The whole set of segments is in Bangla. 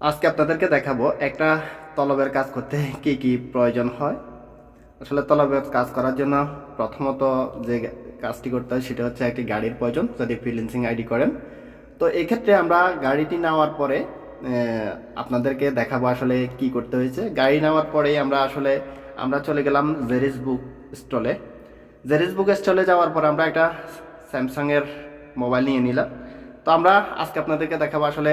আজকে আপনাদেরকে দেখাবো একটা তলবের কাজ করতে কি কি প্রয়োজন হয়। আসলে তলবের কাজ করার জন্য প্রথমত যে কাজটি করতে হয় সেটা হচ্ছে একটি গাড়ির প্রয়োজন, যদি ফ্রিল্যান্সিং আইডি করেন। তো এক্ষেত্রে আমরা গাড়িটি নেওয়ার পরে আপনাদেরকে দেখাবো আসলে কি করতে হয়েছে। গাড়ি নেওয়ার পরেই আমরা আসলে, আমরা চলে গেলাম জেরিস বুক স্টলে জেরিস বুক স্টলে যাওয়ার পর আমরা একটা স্যামসাংয়ের মোবাইল নিয়ে নিলাম। তো আমরা আজকে আপনাদেরকে দেখাবো আসলে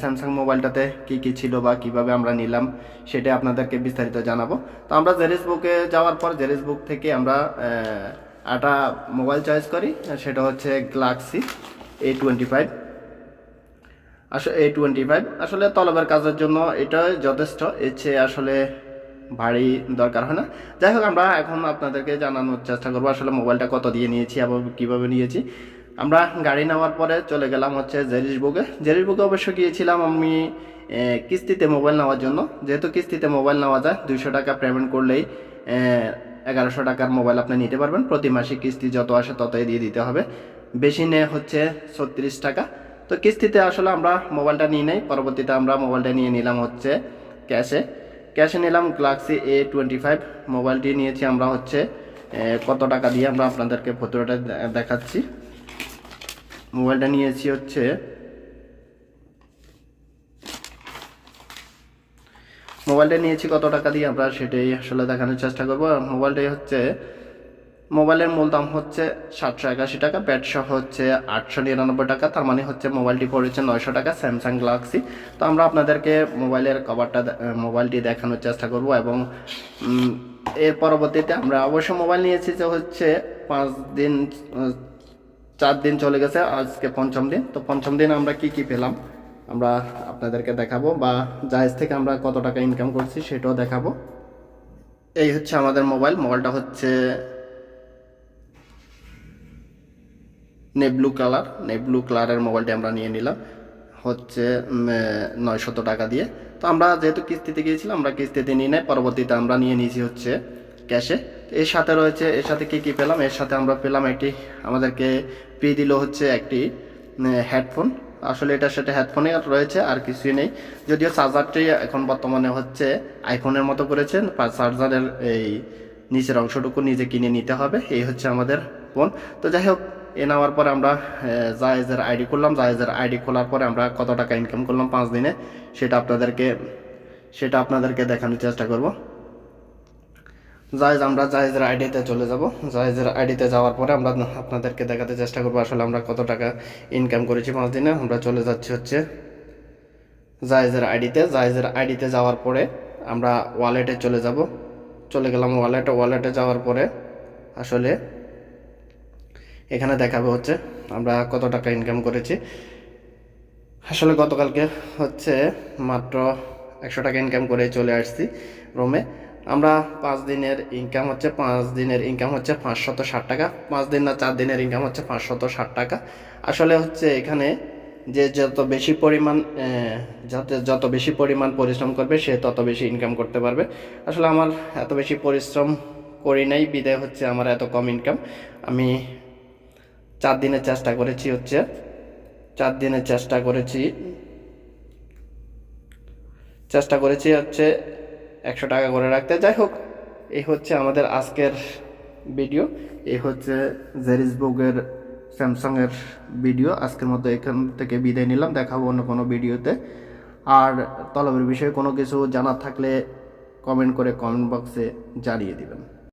স্যামসাং মোবাইলটাতে কি কি ছিল বা কীভাবে আমরা নিলাম সেটা আপনাদেরকে বিস্তারিত জানাব। তো আমরা জেরিস বুকে যাওয়ার পর জেরিস বুক থেকে আমরা একটা মোবাইল চয়েস করি, সেটা হচ্ছে গ্লাক্সি এ টোয়েন্টি ফাইভ আসলে এ টোয়েন্টি ফাইভ আসলে তলবের কাজের জন্য এটা যথেষ্ট, এর চেয়ে আসলে ভারী দরকার হয় না। যাই হোক, আমরা এখন আপনাদেরকে জানানোর চেষ্টা করব, আসলে মোবাইলটা কত দিয়ে নিয়েছি এবং কীভাবে নিয়েছি। আমরা গাড়ি নেওয়ার পরে চলে গেলাম হচ্ছে জেরিস বুকে অবশ্য গিয়েছিলাম আমি কিস্তিতে মোবাইল নেওয়ার জন্য। যেহেতু কিস্তিতে মোবাইল নেওয়া যায়, দুইশো টাকা পেমেন্ট করলেই এগারোশো টাকার মোবাইল আপনি নিতে পারবেন। প্রতি মাসে কিস্তি যত আসে ততই দিয়ে দিতে হবে। বেশি নেয় হচ্ছে ছত্রিশ টাকা। তো কিস্তিতে আসলে আমরা মোবাইলটা নিয়ে নেই। পরবর্তীতে আমরা মোবাইলটা নিয়ে নিলাম হচ্ছে ক্যাশে। ক্যাশে নিলাম গ্লাক্সি এ টোয়েন্টি ফাইভ। মোবাইলটি নিয়েছি আমরা হচ্ছে কত টাকা দিয়ে আমরা আপনাদেরকে ফটোটা দেখাচ্ছি। মোবাইলটা নিয়েছি হচ্ছে মোবাইলটা নিয়েছি কত টাকা দিয়ে আমরা সেটাই আসলে দেখানোর চেষ্টা করব। মোবাইলটাই হচ্ছে, মোবাইলের মূল দাম হচ্ছে সাতশো একাশি টাকা, ব্যাট সহ হচ্ছে আটশো নিরানব্বই টাকা, তার মানে হচ্ছে মোবাইলটি পড়েছে নয়শো টাকা স্যামসাং গ্যালাক্সি তো আমরা আপনাদেরকে মোবাইলের কভারটা মোবাইলটি দেখানোর চেষ্টা করব এবং এর পরবর্তীতে আমরা অবশ্য মোবাইল নিয়েছি যে হচ্ছে পাঁচ দিন চার দিন চলে গেছে, আজকে পঞ্চম দিন। তো পঞ্চম দিন আমরা কি কি পেলাম? আমরা আপনাদেরকে দেখাবো বা জাহেজ থেকে আমরা কত টাকা ইনকাম করছি সেটাও দেখাবো। এই হচ্ছে আমাদের মোবাইল। মোবাইলটা হচ্ছে নেব্লু কালার নেব্লু কালারের মোবাইলটি আমরা নিয়ে নিলাম। হচ্ছে নয়শত টাকা দিয়ে। তো আমরা যেহেতু কিস্তিতে গিয়েছিলাম, আমরা কিস্তিতে নিয়ে নেই। পরবর্তীতে আমরা নিয়ে নিয়েছি হচ্ছে ক্যাশে। এর সাথে রয়েছে, এর সাথে কি কি পেলাম? এর সাথে আমরা পেলাম একটি, আমাদেরকে পে দিল হচ্ছে একটি হেডফোন আসলে এটার সাথে হেডফোনে রয়েছে, আর কিছুই নেই। যদিও চার্জারটি এখন বর্তমানে হচ্ছে আইফোনের মতো করেছেন চার্জারের এই নিচের অংশটুকু নিজে কিনে নিতে হবে। এই হচ্ছে আমাদের ফোন তো যাই হোক, এ নেওয়ার পরে আমরা জায়েজের আইডি করলাম জায়েজের আইডি খোলার পরে আমরা কত টাকা ইনকাম করলাম পাঁচ দিনে, সেটা আপনাদেরকে সেটা আপনাদেরকে দেখানোর চেষ্টা করব। জায়েজ, আমরা জায়েজের আইডিতে চলে যাব। জায়েজের আইডিতে যাওয়ার পরে আমরা আপনাদেরকে দেখাতে চেষ্টা করব আসলে আমরা কত টাকা ইনকাম করেছি পাঁচ দিনে। আমরা চলে যাচ্ছি হচ্ছে জায়েজের আইডিতে। জায়েজের আইডিতে যাওয়ার পরে আমরা ওয়ালেটে চলে যাব। চলে গেলাম ওয়ালেটে ওয়ালেটে যাওয়ার পরে আসলে এখানে দেখাবে হচ্ছে আমরা কত টাকা ইনকাম করেছি। আসলে গতকালকে হচ্ছে মাত্র একশো টাকা ইনকাম করে চলে আসছি রোমে। আমরা পাঁচ দিনের ইনকাম হচ্ছে পাঁচ দিনের ইনকাম হচ্ছে পাঁচশত ষাট টাকা। পাঁচ দিন না চার দিনের ইনকাম হচ্ছে পাঁচশত ষাট টাকা। আসলে হচ্ছে এখানে যে যত বেশি পরিমাণ যাতে যত বেশি পরিমাণ পরিশ্রম করবে, সে তত বেশি ইনকাম করতে পারবে। আসলে আমার এত বেশি পরিশ্রম করি নাই, বিদায় হচ্ছে আমার এত কম ইনকাম আমি চার দিনের চেষ্টা করেছি হচ্ছে, চার দিনের চেষ্টা করেছি। চেষ্টা করেছি হচ্ছে একশো টাকা করে রাখতে। যাই হোক, এই হচ্ছে আমাদের আজকের ভিডিও এই হচ্ছে জেরিসবুকের স্যামসাংয়ের ভিডিও আজকের মতো এখান থেকে বিদায় নিলাম, দেখাবো অন্য কোনো ভিডিওতে আর তলবের বিষয়ে কোনো কিছু জানা থাকলে কমেন্ট করে কমেন্ট বক্সে জানিয়ে দিবেন।